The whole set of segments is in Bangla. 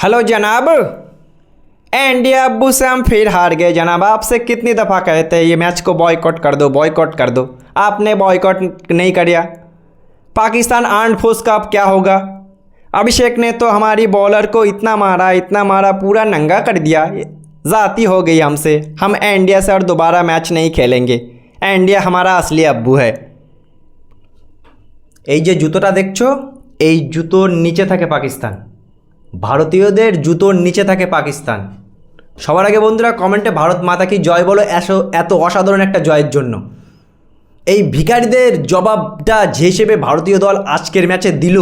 हेलो जनाब इंडिया अब्बू से हम फिर हार गए जनाब आपसे कितनी दफ़ा कहते हैं ये मैच को बॉयकॉट कर दो बॉयकॉट कर दो आपने बॉयकॉट नहीं करिया पाकिस्तान आंड फोर्स का अब क्या होगा अभिषेक ने तो हमारी बॉलर को इतना मारा इतना मारा पूरा नंगा कर दिया ज़ाती हो गई हमसे हम इंडिया से और दोबारा मैच नहीं खेलेंगे इंडिया हमारा असली अब्बू है এই যে জুতোটা দেখছো এই জুতোর নিচে থাকে পাকিস্তান ভারতীয়দের জুতোর নিচে থাকে পাকিস্তান। সবার আগে বন্ধুরা কমেন্টে ভারত মাতা কি জয় বলো এত অসাধারণ একটা জয়ের জন্য। এই ভিখারিদের জবাবটা যে হিসেবে ভারতীয় দল আজকের ম্যাচে দিল,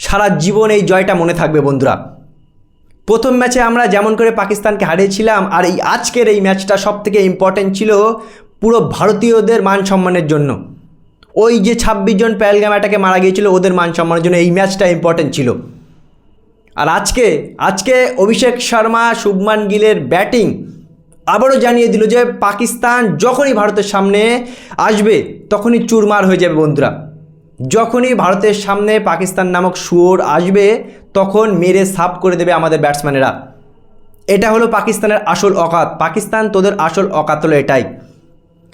সারা জীবন এই জয়টা মনে থাকবে বন্ধুরা। প্রথম ম্যাচে আমরা যেমন করে পাকিস্তানকে হারিয়েছিলাম, আর এই আজকের এই ম্যাচটা সব থেকে ইম্পর্টেন্ট ছিল পুরো ভারতীয়দের মান সম্মানের জন্য। ওই যে ছাব্বিশ জন প্যালগাম অ্যাটাকে মারা গিয়েছিল, ওদের মান সম্মানের জন্য এই ম্যাচটা ইম্পর্টেন্ট ছিল। আর আজকে আজকে অভিষেক শর্মা, শুভমান গিলের ব্যাটিং আবারও জানিয়ে দিল যে পাকিস্তান যখনই ভারতের সামনে আসবে, তখনই চুরমার হয়ে যাবে বন্ধুরা। যখনই ভারতের সামনে পাকিস্তান নামক শুয়োর আসবে, তখন মেরে সাফ করে দেবে আমাদের ব্যাটসম্যানেরা। এটা হলো পাকিস্তানের আসল অকাত। পাকিস্তান তোদের আসল অকাত হলো এটাই।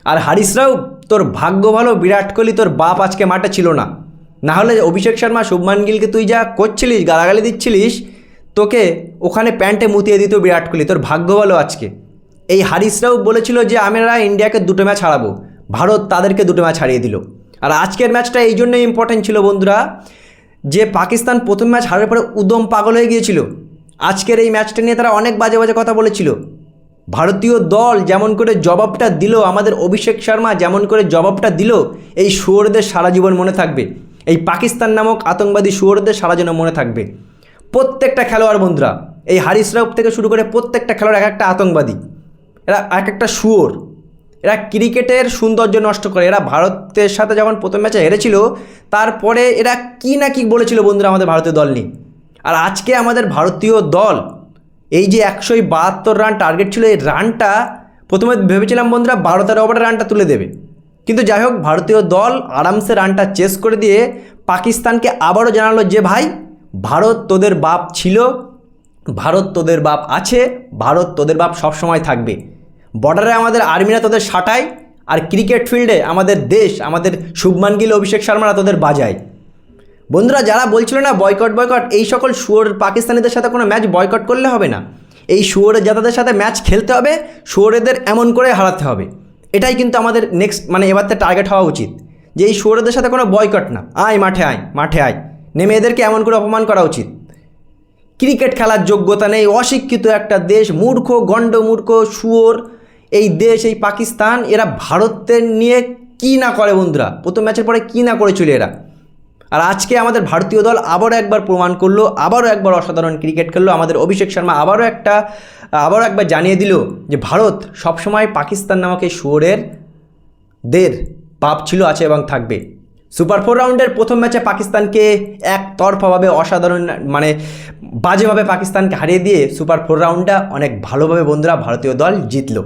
আর হারিসরাও, তোর ভাগ্য ভালো, বিরাট কোহলি তোর বাপ আজকে মাঠে ছিল না। না হলে অভিষেক শর্মা, শুভমান গিলকে তুই যা করছিলিস, গালাগালি দিচ্ছিলিস, তোকে ওখানে প্যান্টে মুতিয়ে দিত বিরাট কোহলি। তোর ভাগ্য ভালো আজকে। এই হারিসরাও বলেছিল যে আমরা ইন্ডিয়াকে দুটো ম্যাচ হারাবো। ভারত তাদেরকে দুটো ম্যাচ হারিয়ে দিল। আর আজকের ম্যাচটা এই জন্যই ইম্পর্টেন্ট ছিল বন্ধুরা, যে পাকিস্তান প্রথম ম্যাচ হারার পরে উদম পাগল হয়ে গিয়েছিল। আজকের এই ম্যাচটা নিয়ে তারা অনেক বাজে বাজে কথা বলেছিল। ভারতীয় দল যেমন করে জবাবটা দিল, আমাদের অভিষেক শর্মা যেমন করে জবাবটা দিল, এই শুয়োরদের সারা জীবন মনে থাকবে। এই পাকিস্তান নামক আতঙ্কবাদী শুয়োরদের সারা যেন মনে থাকবে। প্রত্যেকটা খেলোয়াড় বন্ধুরা, এই হারিস রাউফ থেকে শুরু করে প্রত্যেকটা খেলোয়াড় এক একটা আতঙ্কবাদী। এরা এক একটা শুয়োর। এরা ক্রিকেটের সৌন্দর্য নষ্ট করে। এরা ভারতের সাথে যখন প্রথম ম্যাচে হেরেছিল, তারপরে এরা কি না কি বলেছিল বন্ধুরা আমাদের ভারতীয় দল নিয়ে। আর আজকে আমাদের ভারতীয় দল, এই যে একশোই বাহাত্তর রান টার্গেট ছিল, এই রানটা প্রথমে ভেবেছিলাম বন্ধুরা, বারো তেরো ওভারে রানটা তুলে দেবে। কিন্তু যাই হোক ভারতীয় দল আরামসে রানটা চেস করে দিয়ে পাকিস্তানকে আবারও জানালো যে, ভাই, ভারত তোদের বাপ ছিল, ভারত তোদের বাপ আছে, ভারত তোদের বাপ সব সময় থাকবে। বর্ডারে আমাদের আর্মিরা তোদের সাটায়, আর ক্রিকেট ফিল্ডে আমাদের দেশ, আমাদের শুভমান গিল, অভিষেক শর্মারা তোদের বাজায়। বন্ধুরা, যারা বলছিল না, বয়কট বয়কট, এই সকল শুয়োর পাকিস্তানিদের সাথে কোনো ম্যাচ বয়কট করলে হবে না। এই শুয়োরের জাতাদের সাথে ম্যাচ খেলতে হবে, শুয়োরেদের এমন করে হারাতে হবে। এটাই কিন্তু আমাদের নেক্সট মানে এবারতে টার্গেট হওয়া উচিত। যে এই শুয়োরেদের সাথে কোনো বয়কট না। আয়, মাঠে আয় মাঠে আয়। নেমে এদেরকে এমন করে অপমান করা উচিত। ক্রিকেট খেলার যোগ্যতা নেই। অশিক্ষিত একটা দেশ, মূর্খ গণ্ড মূর্খ শুয়োর। এই দেশ, এই পাকিস্তান, এরা ভারতের নিয়ে কী না করে বন্ধুরা? প্রথম ম্যাচের পরে কী না করেছিল এরা? আর আজকে আমাদের ভারতীয় দল আবারও একবার প্রমাণ করল, আবারও একবার অসাধারণ ক্রিকেট খেললো। আমাদের অভিষেক শর্মা আবারও একটা, আবারও একবার জানিয়ে দিল যে ভারত সবসময় পাকিস্তান নামক এই শুয়োরের দের পাপ ছিল, আছে এবং থাকবে। সুপার ফোর রাউন্ডের প্রথম ম্যাচে পাকিস্তানকে একতরফাভাবে অসাধারণ মানে বাজেভাবে পাকিস্তানকে হারিয়ে দিয়ে সুপার ফোর রাউন্ডটা অনেক ভালোভাবে বন্ধুরা ভারতীয় দল জিতল।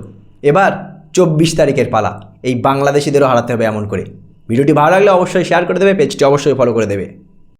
এবার চব্বিশ তারিখের পালা, এই বাংলাদেশিদেরও হারাতে হবে এমন করে। ভিডিওটি ভালো লাগলে অবশ্যই শেয়ার করে দেবে পেজটি অবশ্যই ফলো করে দেবে।